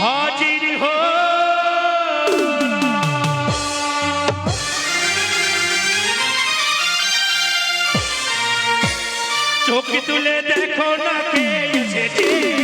হাজির হো। চোখ তুলে দেখো না কে এসেছে।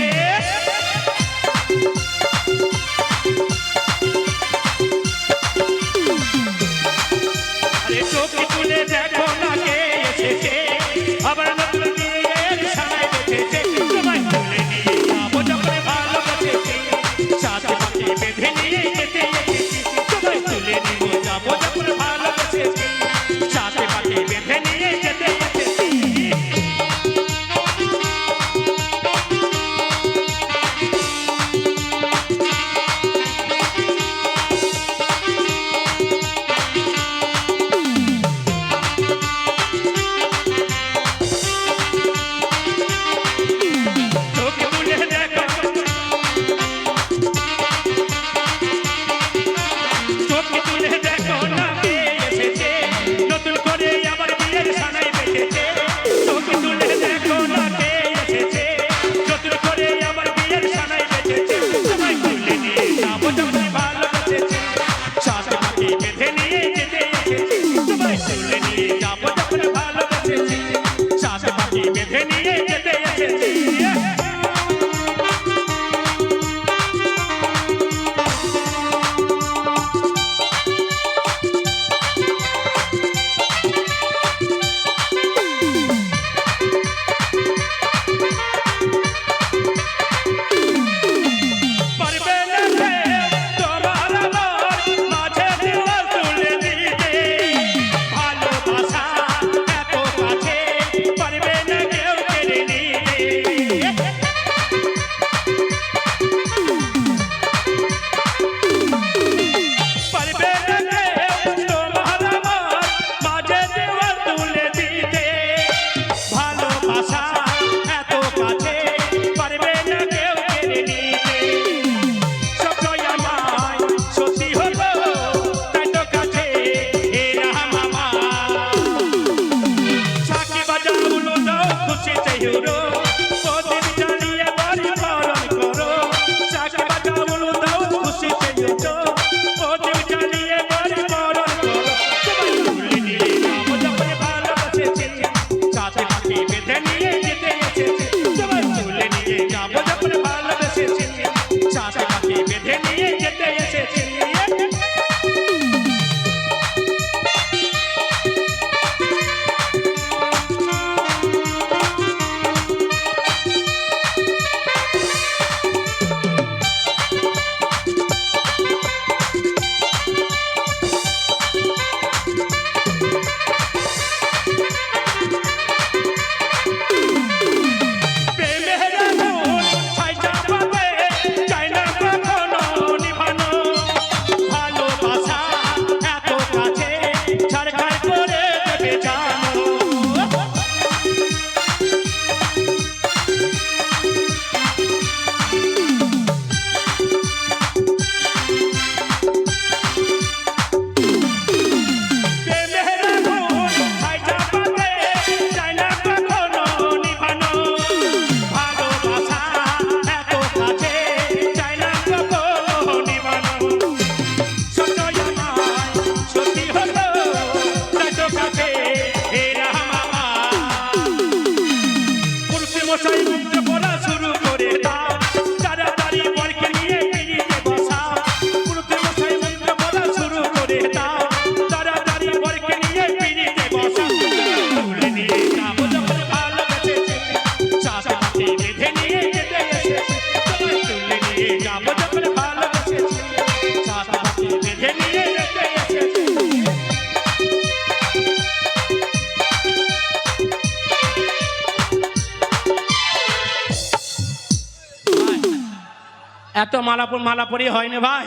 এত মালাপুর মালাপুরি হয়নি ভাই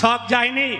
সব যায়নি।